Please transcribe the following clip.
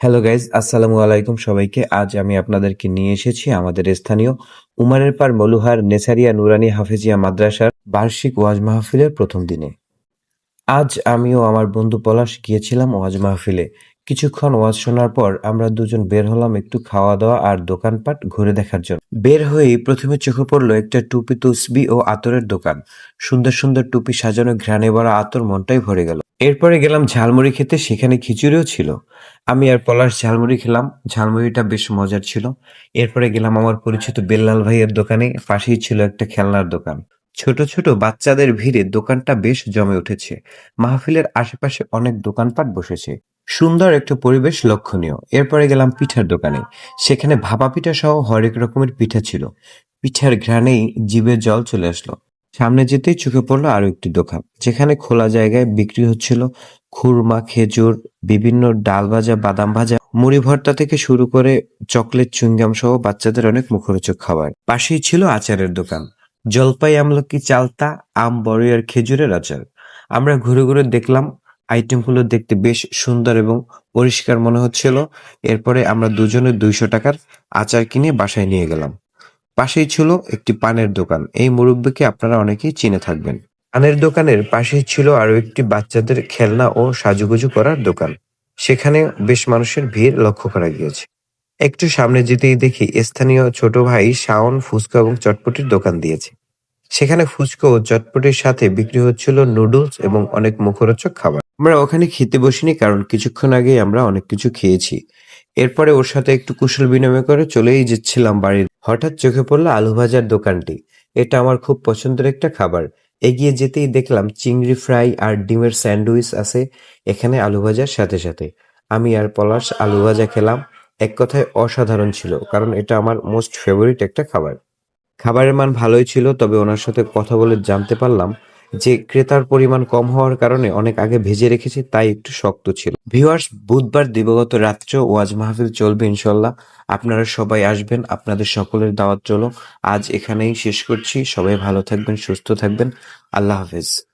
Hello guys আসসালামু আলাইকুম সবাইকে। আজ আমি আপনাদেরকে নিয়ে এসেছি আমাদের স্থানীয় উমারের পার মলুহার নেসারিয়া নুরানি হাফেজিয়া মাদ্রাসার বার্ষিক ওয়াজ মাহফিলের প্রথম দিনে। আজ আমিও আমার বন্ধু পলাশ গিয়েছিলাম ওয়াজ মাহফিলে। কিছুক্ষণ ওয়াজ শোনার পর আমরা দুজন বের হলাম একটু খাওয়া দাওয়া আর দোকানপাট ঘুরে দেখার জন্য। বের হয়েই প্রথমে চোখে পড়ল একটা টুপি তুসবি ও আতরের দোকান। সুন্দর সুন্দর টুপি সাজানো ঘ্রাণে ভরা আতর মনটাই ভরে গেল। এরপরে গেলাম ঝালমুড়ি খেতে, সেখানে খিচুড়িও ছিল। আমি আর পলাশ ঝালমুড়ি খেলাম। ঝালমুড়িটা বেশ মজার ছিল। এরপরে গেলাম আমার পরিচিত বেল্লাল ভাইয়ের দোকানে। পাশেই ছিল একটা খেলনার দোকান। ছোট ছোট বাচ্চাদের ভিড়ে দোকানটা বেশ জমে উঠেছে। মাহফিলের আশেপাশে অনেক দোকানপাট বসেছে। সুন্দর একটা পরিবেশ লক্ষণীয়। এরপরে গেলাম পিঠার দোকানে। সেখানে ভাপা পিঠা সহ হরেক রকমের পিঠা ছিল। পিঠার ঘ্রাণেই জিভে জল চলে আসলো। সামনে যেতেই চোখে পড়ল আরও একটি দোকান, যেখানে খোলা জায়গায় বিক্রি হচ্ছিল খুরমা, খেজুর, বিভিন্ন ডাল ভাজা বাদাম ভাজা মুড়ি ভর্তা থেকে শুরু করে চকলেট, চুইংগাম সহ বাচ্চাদের অনেক মুখরোচক খাবার। পাশেই ছিল আচারের দোকান। জলপাই আমলকি, চালতা, আম বড়ি খেজুরের আচার। আমরা ঘুরে ঘুরে দেখলাম আইটেমগুলো দেখতে বেশ সুন্দর এবং পরিষ্কার মনে হচ্ছিল। এরপরে আমরা দুজনে দুইশো টাকার আচার কিনে বাসায় নিয়ে গেলাম। পাশেই ছিল একটি পানের দোকান। এই মুরব্বিকে আপনারা অনেকেই চিনে থাকবেন। পানের দোকানের পাশেই ছিল আরও একটি বাচ্চাদের খেলনা ও সাজুগুজু করার দোকান। সেখানে বেশ মানুষের ভিড় লক্ষ্য করা গিয়েছে। একটু সামনে যেতেই দেখি স্থানীয় ছোট ভাই শাওন, ফুচকা এবং চটপটির দোকান দিয়েছে। সেখানে ফুচকা ও চটপটির সাথে বিক্রি হচ্ছিল নুডলস এবং অনেক মুখরোচক খাবার। আমরা ওখানে খেতে বসিনি কারণ কিছুক্ষণ আগে আমরা অনেক কিছু খেয়েছি। এরপরে ওর সাথে একটু কুশল বিনিময় করে চলেই যাচ্ছিলাম বাড়ির। হঠাৎ চোখে পড়ল আলু ভাজার দোকানটি। এটা আমার খুব পছন্দের একটা খাবার। এগিয়ে যেতেই দেখলাম চিংড়ি ফ্রাই আর ডিমের স্যান্ডউইচ আছে এখানে আলু ভাজার সাথে সাথে। আমি আর পলাশ আলু ভাজা খেলাম। এক কথায় অসাধারণ ছিল কারণ এটা আমার মোস্ট ফেভারিট একটা খাবার। খাবারের মান ভালোই ছিল, তবে ওনার সাথে কথা বলে জানতে পারলাম যে ক্রেতার পরিমাণ কম হওয়ার কারণে অনেক আগে ভেজে রেখেছি, তাই একটু শক্ত ছিল। ভিউয়ার্স, বুধবার দিবগত রাত্রে ওয়াজ মাহফিল চলবে ইনশাল্লাহ আপনারা সবাই আসবেন, আপনাদের সকলের দাওয়াত চলো। আজ এখানেই শেষ করছি। সবাই ভালো থাকবেন, সুস্থ থাকবেন। আল্লাহ হাফেজ।